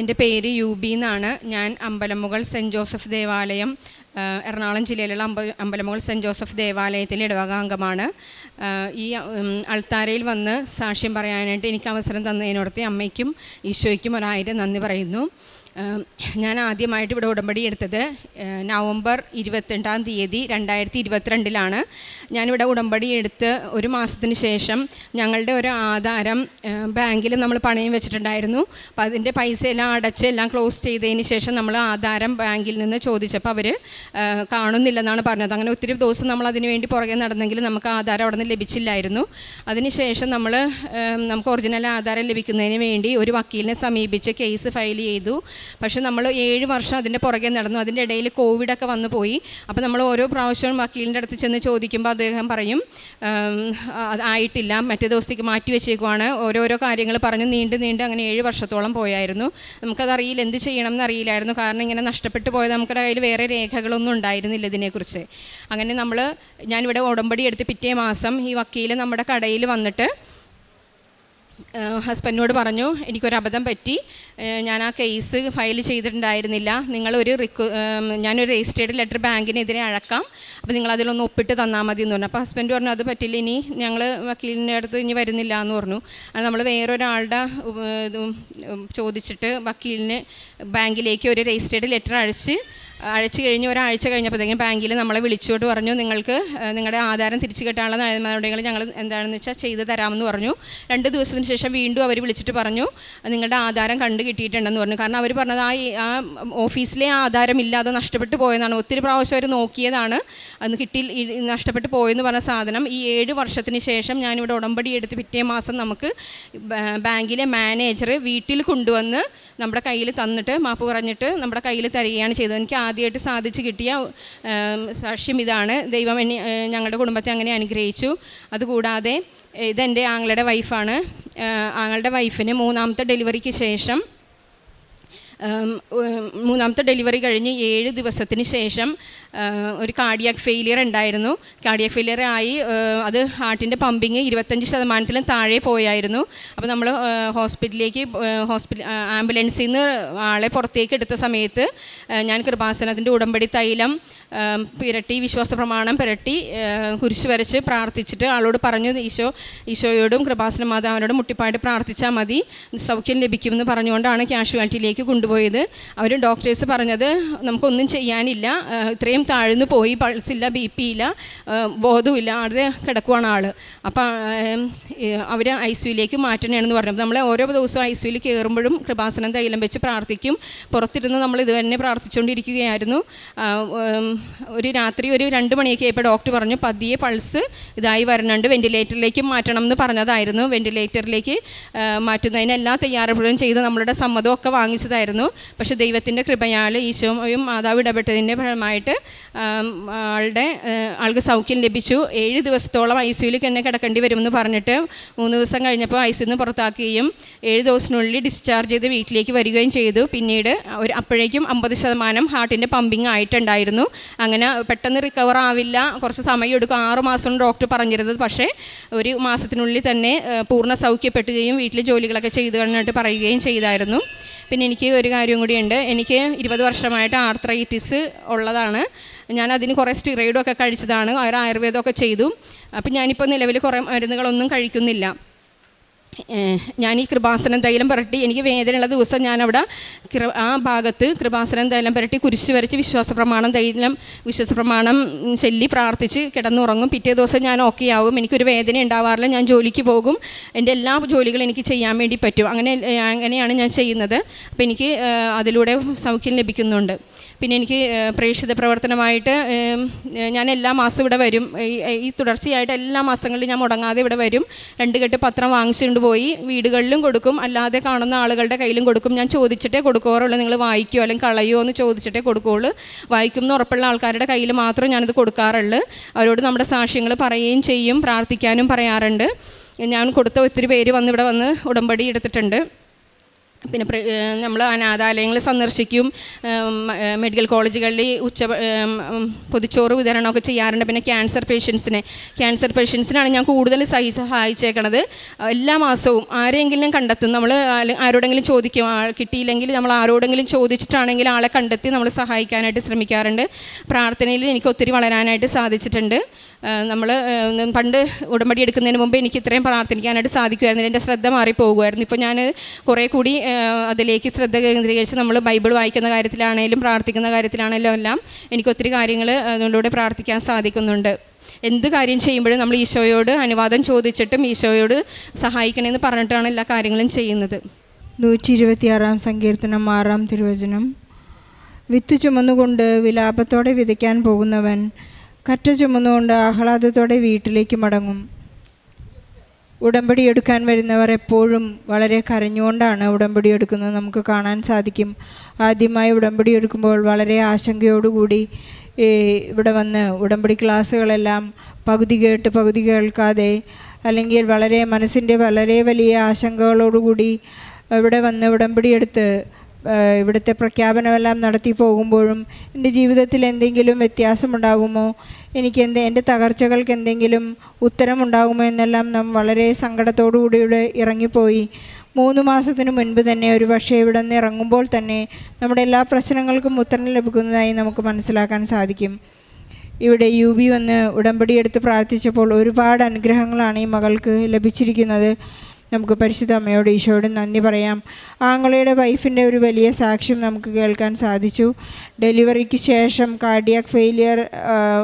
എന്റെ പേര് U B എന്നാണ്. ഞാൻ അമ്പലമുകൾ സെന്റ് ജോസഫ് ദേവാലയം എറണാകുളം ജില്ലയിലുള്ള അമ്പ അമ്പലമുകൾ സെന്റ് ജോസഫ് ദേവാലയത്തിലെ ഇടവക അംഗമാണ്. ഈ അൾത്താരയിൽ വന്ന് സാക്ഷ്യം പറയാനായിട്ട് എനിക്ക് അവസരം തന്നതിനോടത്തെ അമ്മയ്ക്കും ഈശോയ്ക്കും ഒരായിരം നന്ദി പറയുന്നു. ഞാൻ ആദ്യമായിട്ട് ഇവിടെ ഉടമ്പടി എടുത്തത് നവംബർ ഇരുപത്തിരണ്ടാം തീയതി രണ്ടായിരത്തി ഇരുപത്തിരണ്ടിലാണ് ഞാനിവിടെ ഉടമ്പടി എടുത്ത് ഒരു മാസത്തിന് ശേഷം ഞങ്ങളുടെ ഒരു ആധാരം ബാങ്കിൽ നമ്മൾ പണയം വെച്ചിട്ടുണ്ടായിരുന്നു. അപ്പം അതിന്റെ പൈസ എല്ലാം അടച്ച് എല്ലാം ക്ലോസ് ചെയ്തതിന് ശേഷം നമ്മൾ ആധാരം ബാങ്കിൽ നിന്ന് ചോദിച്ചപ്പോൾ അവർ കാണുന്നില്ലെന്നാണ് പറഞ്ഞത്. അങ്ങനെ ഒത്തിരി ദിവസം നമ്മൾ അതിന് വേണ്ടി പുറകെ നടന്നെങ്കിൽ നമുക്ക് ആധാരം അവിടെ നിന്ന് ലഭിച്ചില്ലായിരുന്നു. അതിനുശേഷം നമ്മൾ നമുക്ക് ഒറിജിനൽ ആധാരം ലഭിക്കുന്നതിന് വേണ്ടി ഒരു വക്കീലിനെ സമീപിച്ച് കേസ് ഫയൽ ചെയ്തു. പക്ഷേ നമ്മൾ ഏഴ് വർഷം അതിന്റെ പുറകെ നടന്നു. അതിന്റെ ഇടയിൽ കോവിഡൊക്കെ വന്നു പോയി. അപ്പോൾ നമ്മൾ ഓരോ പ്രാവശ്യവും വക്കീലിന്റെ അടുത്ത് ചെന്ന് ചോദിക്കുമ്പോൾ അദ്ദേഹം പറയും ആയിട്ടില്ല. മറ്റേ ദിവസത്തേക്ക് മാറ്റി വെച്ചേക്കുവാണ്. ഓരോരോ കാര്യങ്ങൾ പറഞ്ഞ് നീണ്ട് നീണ്ട് അങ്ങനെ ഏഴ് വർഷത്തോളം പോയായിരുന്നു. നമുക്കതറിയില്ല എന്ത് ചെയ്യണം എന്നറിയില്ലായിരുന്നു കാരണം ഇങ്ങനെ നഷ്ടപ്പെട്ടു പോയത് നമുക്കുടെ കയ്യിൽ വേറെ രേഖകളൊന്നും ഉണ്ടായിരുന്നില്ല ഇതിനെക്കുറിച്ച്. അങ്ങനെ നമ്മൾ ഞാനിവിടെ ഉടമ്പടി എടുത്ത് പിറ്റേ മാസം ഈ വക്കീൽ നമ്മുടെ കടയിൽ വന്നിട്ട് ഹസ്ബൻഡിനോട് പറഞ്ഞു എനിക്കൊരു അബദ്ധം പറ്റി ഞാൻ ആ കേസ് ഫയൽ ചെയ്തിട്ടുണ്ടായിരുന്നില്ല. നിങ്ങളൊരു റിക്വ ഞാനൊരു രജിസ്റ്റേർഡ് ലെറ്റർ ബാങ്കിനെതിരെ അഴക്കാം അപ്പോൾ നിങ്ങൾ അതിലൊന്ന് ഒപ്പിട്ട് തന്നാൽ മതി എന്ന് പറഞ്ഞു. അപ്പോൾ ഹസ്ബൻഡ് പറഞ്ഞു അത് പറ്റില്ല. ഇനി ഞങ്ങൾ വക്കീലിന്റെ അടുത്ത് ഇനി വരുന്നില്ല എന്ന് പറഞ്ഞു. അത് നമ്മൾ വേറൊരാളുടെ ചോദിച്ചിട്ട് വക്കീലിന് ബാങ്കിലേക്ക് ഒരു രജിസ്റ്റേർഡ് ലെറ്റർ അയച്ച് അയച്ചു കഴിഞ്ഞ് ഒരാഴ്ച കഴിഞ്ഞപ്പോഴത്തേക്കും ബാങ്കിൽ നമ്മളെ വിളിച്ചോട്ട് പറഞ്ഞു നിങ്ങൾക്ക് നിങ്ങളുടെ ആധാരം തിരിച്ചു കിട്ടാനുള്ള നടപടികൾ ഞങ്ങൾ എന്താണെന്ന് വെച്ചാൽ ചെയ്തു തരാമെന്ന് പറഞ്ഞു. രണ്ട് ദിവസത്തിന് ശേഷം വീണ്ടും അവർ വിളിച്ചിട്ട് പറഞ്ഞു നിങ്ങളുടെ ആധാരം കണ്ടു കിട്ടിയിട്ടുണ്ടെന്ന് പറഞ്ഞു. കാരണം അവർ പറഞ്ഞത് ആ ആ ഓഫീസിലെ ആധാരം ഇല്ലാതെ നഷ്ടപ്പെട്ടു പോയെന്നാണ്. ഒത്തിരി പ്രാവശ്യം അവർ നോക്കിയതാണ്. അന്ന് കിട്ടി നഷ്ടപ്പെട്ടു പോയെന്ന് പറഞ്ഞ സാധനം. ഈ ഏഴ് വർഷത്തിന് ശേഷം ഞാനിവിടെ ഉടമ്പടി എടുത്ത് പിറ്റേ മാസം നമുക്ക് ബാങ്കിലെ മാനേജർ വീട്ടിൽ കൊണ്ടുവന്ന് നമ്മുടെ കയ്യിൽ തന്നിട്ട് മാപ്പ് പറഞ്ഞിട്ട് നമ്മുടെ കയ്യിൽ തരികയാണ് ചെയ്തത്. എനിക്ക് ആദ്യമായിട്ട് സാധിച്ചു കിട്ടിയ സാക്ഷ്യം ഇതാണ്. ദൈവം എന്നെ ഞങ്ങളുടെ കുടുംബത്തെ അങ്ങനെ അനുഗ്രഹിച്ചു. അതുകൂടാതെ ഇതെന്റെ ആങ്ങളുടെ വൈഫാണ് ആങ്ങളുടെ വൈഫിന് മൂന്നാമത്തെ ഡെലിവറിക്ക് ശേഷം മൂന്നാമത്തെ ഡെലിവറി കഴിഞ്ഞ് ഏഴ് ദിവസത്തിന് ശേഷം ഒരു കാർഡിയാക് ഫെയിലിയർ ഉണ്ടായിരുന്നു. കാർഡിയാക് ഫെയിലിയർ ആയി അത് ഹാർട്ടിന്റെ പമ്പിങ് ഇരുപത്തഞ്ച് ശതമാനത്തിലും താഴെ പോയായിരുന്നു. അപ്പോൾ നമ്മൾ ഹോസ്പിറ്റലിലേക്ക് ഹോസ്പിറ്റൽ ആംബുലൻസിൽ നിന്ന് ആളെ പുറത്തേക്ക് എടുത്ത സമയത്ത് ഞാൻ കൃപാസനത്തിന്റെ ഉടമ്പടി തൈലം പുരട്ടി വിശ്വാസ പ്രമാണം പുരട്ടി കുരിശ് വരച്ച് പ്രാർത്ഥിച്ചിട്ട് ആളോട് പറഞ്ഞു ഈശോ ഈശോയോടും കൃപാസന മാതാവിനോടും മുട്ടിപ്പായിട്ട് പ്രാർത്ഥിച്ചാൽ മതി. സൗഖ്യം ലഭിക്കുമെന്ന് പറഞ്ഞുകൊണ്ടാണ് ക്യാഷ്വാലിറ്റിയിലേക്ക് കൊണ്ടുപോയത്. അവർ ഡോക്ടേഴ്സ് പറഞ്ഞത് നമുക്കൊന്നും ചെയ്യാനില്ല. ഇത്രയും താഴ്ന്നു പോയി പൾസില്ല ബി പി ഇല്ല ബോധവുമില്ല അവിടെ കിടക്കുവാണ് ആൾ അപ്പം അവർ ഐ സിയിലേക്ക് മാറ്റണമെന്ന് പറഞ്ഞു. നമ്മൾ ഓരോ ദിവസവും ഐ സിയിൽ കയറുമ്പോഴും കൃപാസനം തൈലം വെച്ച് പ്രാർത്ഥിക്കും. പുറത്തിരുന്ന് നമ്മൾ ഇത് തന്നെ പ്രാർത്ഥിച്ചുകൊണ്ടിരിക്കുകയായിരുന്നു ഒരു രാത്രി ഒരു രണ്ട് മണിയൊക്കെ ആയപ്പോൾ ഡോക്ടർ പറഞ്ഞു പതിയെ പൾസ് ഇതായി വരണുണ്ട്. വെന്റിലേറ്ററിലേക്ക് മാറ്റണം എന്ന് പറഞ്ഞതായിരുന്നു. വെന്റിലേറ്ററിലേക്ക് മാറ്റുന്നതിന് എല്ലാ തയ്യാറെടുപ്പുകളും ചെയ്ത് നമ്മളുടെ സമ്മതമൊക്കെ വാങ്ങിച്ചതായിരുന്നു. പക്ഷേ ദൈവത്തിന്റെ കൃപയാൽ ഈശോയും മാതാവ് ഇടപെട്ടതിന്റെ ഫലമായിട്ട് ആളുടെ ആൾക്ക് സൗഖ്യം ലഭിച്ചു. ഏഴ് ദിവസത്തോളം ഐ സിയുയിൽ തന്നെ കിടക്കേണ്ടി വരുമെന്ന് പറഞ്ഞിട്ട് മൂന്ന് ദിവസം കഴിഞ്ഞപ്പോൾ ഐ സിയിൽ നിന്ന് പുറത്താക്കുകയും ഏഴ് ദിവസത്തിനുള്ളിൽ ഡിസ്ചാർജ് ചെയ്ത് വീട്ടിലേക്ക് വരികയും ചെയ്തു. പിന്നീട് ഒരു അപ്പോഴേക്കും അമ്പത് ശതമാനം ഹാർട്ടിന്റെ പമ്പിങ് ആയിട്ടുണ്ടായിരുന്നു. അങ്ങനെ പെട്ടെന്ന് റിക്കവർ ആവില്ല. കുറച്ച് സമയം എടുക്കും ആറ് മാസം ഡോക്ടർ പറഞ്ഞിരുന്നത്. പക്ഷേ ഒരു മാസത്തിനുള്ളിൽ തന്നെ പൂർണ സൗഖ്യപ്പെട്ടുകയും വീട്ടിൽ ജോലികളൊക്കെ ചെയ്തു കഴിഞ്ഞിട്ട് പറയുകയും ചെയ്തായിരുന്നു. പിന്നെ എനിക്ക് ഒരു കാര്യം കൂടിയുണ്ട്. എനിക്ക് ഇരുപത് വർഷമായിട്ട് ആർത്രൈറ്റിസ് ഉള്ളതാണ്. ഞാൻ അതിന് കുറേ സ്റ്റിറോയിഡൊക്കെ കഴിച്ചതാണ്. ആയുർവേദമൊക്കെ ചെയ്തു. അപ്പം ഞാനിപ്പോൾ നിലവിൽ കുറേ മരുന്നുകളൊന്നും കഴിക്കുന്നില്ല. ഞാൻ ഈ കൃപാസനം തൈലം പുരട്ടി എനിക്ക് വേദനയുള്ള ദിവസം ഞാനവിടെ ആ ഭാഗത്ത് കൃപാസനം തൈലം പുരട്ടി കുരിശ് വരച്ച് വിശ്വാസ പ്രമാണം തൈലം വിശ്വാസ പ്രമാണം ചൊല്ലി പ്രാർത്ഥിച്ച് കിടന്നുറങ്ങും. പിറ്റേ ദിവസം ഞാൻ ഓക്കെ ആവും. എനിക്കൊരു വേദന ഉണ്ടാവാറില്ല. ഞാൻ ജോലിക്ക് പോകും. എന്റെ എല്ലാ ജോലികളും എനിക്ക് ചെയ്യാൻ വേണ്ടി പറ്റും. അങ്ങനെ അങ്ങനെയാണ് ഞാൻ ചെയ്യുന്നത്. അപ്പോൾ എനിക്ക് അതിലൂടെ സൗഖ്യം ലഭിക്കുന്നുണ്ട്. പിന്നെ എനിക്ക് പ്രേക്ഷിത പ്രവർത്തനമായിട്ട് ഞാൻ എല്ലാ മാസവും ഇവിടെ വരും. ഈ തുടർച്ചയായിട്ട് എല്ലാ മാസങ്ങളിലും ഞാൻ മുടങ്ങാതെ ഇവിടെ വരും. രണ്ട് കെട്ട് പത്രം വാങ്ങിച്ചുകൊണ്ട് പോയി വീടുകളിലും കൊടുക്കും അല്ലാതെ കാണുന്ന ആളുകളുടെ കയ്യിലും കൊടുക്കും. ഞാൻ ചോദിച്ചിട്ടേ കൊടുക്കാറുള്ളൂ. നിങ്ങൾ വായിക്കുമോ അല്ലെങ്കിൽ കളയുമോ എന്ന് ചോദിച്ചിട്ടേ കൊടുക്കുകയുള്ളൂ. വായിക്കും എന്ന് ഉറപ്പുള്ള ആൾക്കാരുടെ കയ്യിൽ മാത്രം ഞാനിത് കൊടുക്കാറുള്ളൂ. അവരോട് നമ്മുടെ സാക്ഷ്യങ്ങൾ പറയുകയും ചെയ്യും പ്രാർത്ഥിക്കാനും പറയാറുണ്ട്. ഞാൻ കൊടുത്ത ഒത്തിരി പേര് വന്ന് ഇവിടെ വന്ന് ഉടമ്പടി എടുത്തിട്ടുണ്ട്. പിന്നെ നമ്മൾ അനാഥാലയങ്ങൾ സന്ദർശിക്കും മെഡിക്കൽ കോളേജുകളിൽ ഉച്ച പൊതിച്ചോറ് വിതരണമൊക്കെ ചെയ്യാറുണ്ട്. പിന്നെ ക്യാൻസർ പേഷ്യൻസിനെ ക്യാൻസർ പേഷ്യൻസിനാണ് ഞാൻ കൂടുതൽ സഹി സഹായിച്ചേക്കണത്. എല്ലാ മാസവും ആരെങ്കിലും കണ്ടെത്തും നമ്മൾ ആരോടെങ്കിലും ചോദിക്കും കിട്ടിയില്ലെങ്കിൽ നമ്മൾ ആരോടെങ്കിലും ചോദിച്ചിട്ടാണെങ്കിൽ ആളെ കണ്ടെത്തി നമ്മൾ സഹായിക്കാനായിട്ട് ശ്രമിക്കാറുണ്ട്. പ്രാർത്ഥനയിൽ എനിക്ക് ഒത്തിരി വളരാനായിട്ട് സാധിച്ചിട്ടുണ്ട്. നമ്മൾ പണ്ട് ഉടമ്പടി എടുക്കുന്നതിന് മുമ്പ് എനിക്ക് ഇത്രയും പ്രാർത്ഥിക്കാനായിട്ട് സാധിക്കുമായിരുന്നു എന്റെ ശ്രദ്ധ മാറിപ്പോകുമായിരുന്നു ഇപ്പോൾ ഞാൻ കുറേ കൂടി അതിലേക്ക് ശ്രദ്ധ കേന്ദ്രീകരിച്ച് നമ്മൾ ബൈബിൾ വായിക്കുന്ന കാര്യത്തിലാണേലും പ്രാർത്ഥിക്കുന്ന കാര്യത്തിലാണേലും എല്ലാം എനിക്ക് ഒത്തിരി കാര്യങ്ങൾ അതിലൂടെ പ്രാർത്ഥിക്കാൻ സാധിക്കുന്നുണ്ട്. എന്ത് കാര്യം ചെയ്യുമ്പോഴും നമ്മൾ ഈശോയോട് അനുവാദം ചോദിച്ചിട്ടും ഈശോയോട് സഹായിക്കണമെന്ന് പറഞ്ഞിട്ടാണ് എല്ലാ കാര്യങ്ങളും ചെയ്യുന്നത്. നൂറ്റി ഇരുപത്തിയാറാം സങ്കീർത്തനം ആറാം തിരുവചനം. വിത്ത് ചുമന്നുകൊണ്ട് വിലാപത്തോടെ വിതയ്ക്കാൻ പോകുന്നവൻ കറ്റ ചുമന്നുകൊണ്ട് ആഹ്ലാദത്തോടെ വീട്ടിലേക്ക് മടങ്ങും. ഉടമ്പടി എടുക്കാൻ വരുന്നവർ എപ്പോഴും വളരെ കരഞ്ഞുകൊണ്ടാണ് ഉടമ്പടി എടുക്കുന്നത് നമുക്ക് കാണാൻ സാധിക്കും. ആദ്യമായി ഉടമ്പടി എടുക്കുമ്പോൾ വളരെ ആശങ്കയോടുകൂടി ഇവിടെ വന്ന് ഉടമ്പടി ക്ലാസ്സുകളെല്ലാം പകുതി കേട്ട് പകുതി കേൾക്കാതെ അല്ലെങ്കിൽ വളരെ മനസ്സിന്റെ വളരെ വലിയ ആശങ്കകളോടുകൂടി ഇവിടെ വന്ന് ഉടമ്പടി എടുത്ത് ഇവിടുത്തെ പ്രഖ്യാപനമെല്ലാം നടത്തി പോകുമ്പോഴും എന്റെ ജീവിതത്തിൽ എന്തെങ്കിലും വ്യത്യാസമുണ്ടാകുമോ? എനിക്ക് എന്ത് എന്റെ തകർച്ചകൾക്ക് എന്തെങ്കിലും ഉത്തരമുണ്ടാകുമോ എന്നെല്ലാം നാം വളരെ സങ്കടത്തോടു കൂടി ഇവിടെ ഇറങ്ങിപ്പോയി. മൂന്ന് മാസത്തിന് മുൻപ് തന്നെ ഒരു പക്ഷേ ഇവിടെ നിന്ന് ഇറങ്ങുമ്പോൾ തന്നെ നമ്മുടെ എല്ലാ പ്രശ്നങ്ങൾക്കും ഉത്തരം ലഭിക്കുന്നതായി നമുക്ക് മനസ്സിലാക്കാൻ സാധിക്കും. ഇവിടെ യു ബി വന്ന് ഉടമ്പടി എടുത്ത് പ്രാർത്ഥിച്ചപ്പോൾ ഒരുപാട് അനുഗ്രഹങ്ങളാണ് ഈ മകൾക്ക് ലഭിച്ചിരിക്കുന്നത്. നമുക്ക് പരിശുദ്ധ അമ്മയോട് ഈശോയോട് നന്ദി പറയാം. ആങ്ങളയുടെ വൈഫിന്റെ ഒരു വലിയ സാക്ഷ്യം നമുക്ക് കേൾക്കാൻ സാധിച്ചു. ഡെലിവറിക്ക് ശേഷം കാർഡിയാക് ഫെയിലിയർ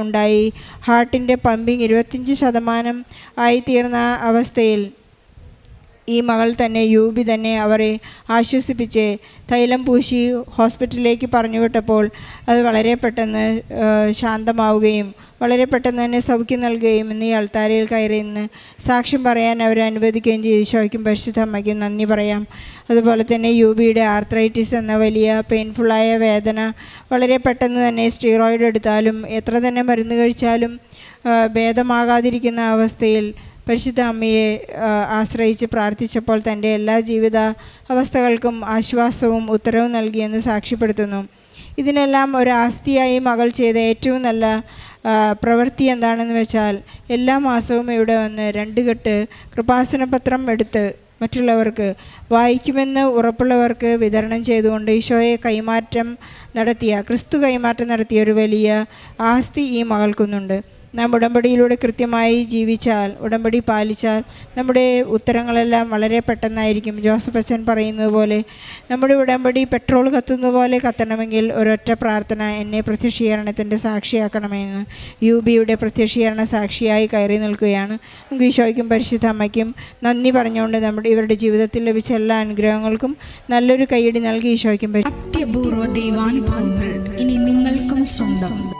ഉണ്ടായി. ഹാർട്ടിന്റെ പമ്പിങ് ഇരുപത്തിയഞ്ച് ശതമാനം ആയിത്തീർന്ന അവസ്ഥയിൽ ഈ മകൾ തന്നെ യൂബി തന്നെ അവരെ ആശ്വസിപ്പിച്ച് തൈലം പൂശി ഹോസ്പിറ്റലിലേക്ക് പറഞ്ഞു വിട്ടപ്പോൾ അത് വളരെ പെട്ടെന്ന് ശാന്തമാവുകയും വളരെ പെട്ടെന്ന് തന്നെ സൗഖ്യം നൽകുകയും ഇന്ന് ഈ അൾത്താരയിൽ കയറി ഇന്ന് സാക്ഷ്യം പറയാൻ അവരെ അനുവദിക്കുകയും ചെയ്തു. ഈശോയ്ക്കും പരിശുദ്ധ അമ്മയ്ക്കും നന്ദി പറയാം. അതുപോലെ തന്നെ യൂബിയുടെ ആർത്രൈറ്റിസ് എന്ന വലിയ പെയിൻഫുള്ളായ വേദന വളരെ പെട്ടെന്ന് തന്നെ സ്റ്റീറോയിഡ് എടുത്താലും എത്ര തന്നെ മരുന്ന് കഴിച്ചാലും ഭേദമാകാതിരിക്കുന്ന അവസ്ഥയിൽ പരിശുദ്ധ അമ്മയെ ആശ്രയിച്ച് പ്രാർത്ഥിച്ചപ്പോൾ തന്റെ എല്ലാ ജീവിത അവസ്ഥകൾക്കും ആശ്വാസവും ഉത്തരവും നൽകിയെന്ന് സാക്ഷ്യപ്പെടുത്തുന്നു. ഇതിനെല്ലാം ഒരു ആസ്തിയായി മകൾ ചെയ്ത ഏറ്റവും നല്ല പ്രവൃത്തി എന്താണെന്ന് വെച്ചാൽ എല്ലാ മാസവും ഇവിടെ വന്ന് രണ്ട് കെട്ട് കൃപാസന പത്രം എടുത്ത് മറ്റുള്ളവർക്ക് വായിക്കുമെന്ന് ഉറപ്പുള്ളവർക്ക് വിതരണം ചെയ്തുകൊണ്ട് ഈശോയെ കൈമാറ്റം നടത്തിയ ക്രിസ്തു കൈമാറ്റം നടത്തിയ ഒരു വലിയ ആസ്തി ഈ മകൾക്കുന്നുണ്ട്. നാം ഉടമ്പടിയിലൂടെ കൃത്യമായി ജീവിച്ചാൽ ഉടമ്പടി പാലിച്ചാൽ നമ്മുടെ ഉത്തരങ്ങളെല്ലാം വളരെ പെട്ടെന്നായിരിക്കും. ജോസഫ് അച്ഛൻ പറയുന്നത് പോലെ നമ്മുടെ ഉടമ്പടി പെട്രോൾ കത്തുന്ന പോലെ കത്തണമെങ്കിൽ ഒരൊറ്റ പ്രാർത്ഥന എന്നെ പ്രത്യക്ഷീകരണത്തിന്റെ സാക്ഷിയാക്കണമെന്ന്. യു ബിയുടെ പ്രത്യക്ഷീകരണ സാക്ഷിയായി കയറി നിൽക്കുകയാണ്. നമുക്ക് ഈശോയ്ക്കും പരിശുദ്ധ അമ്മയ്ക്കും നന്ദി പറഞ്ഞുകൊണ്ട് നമ്മുടെ ഇവരുടെ ജീവിതത്തിൽ ലഭിച്ച എല്ലാ അനുഗ്രഹങ്ങൾക്കും നല്ലൊരു കൈയടി നൽകി ഈശോയ്ക്കും പറ്റും അത്യപൂർവ ദൈവാനുഭവങ്ങൾ ഇനി നിങ്ങൾക്കും സ്വന്തം.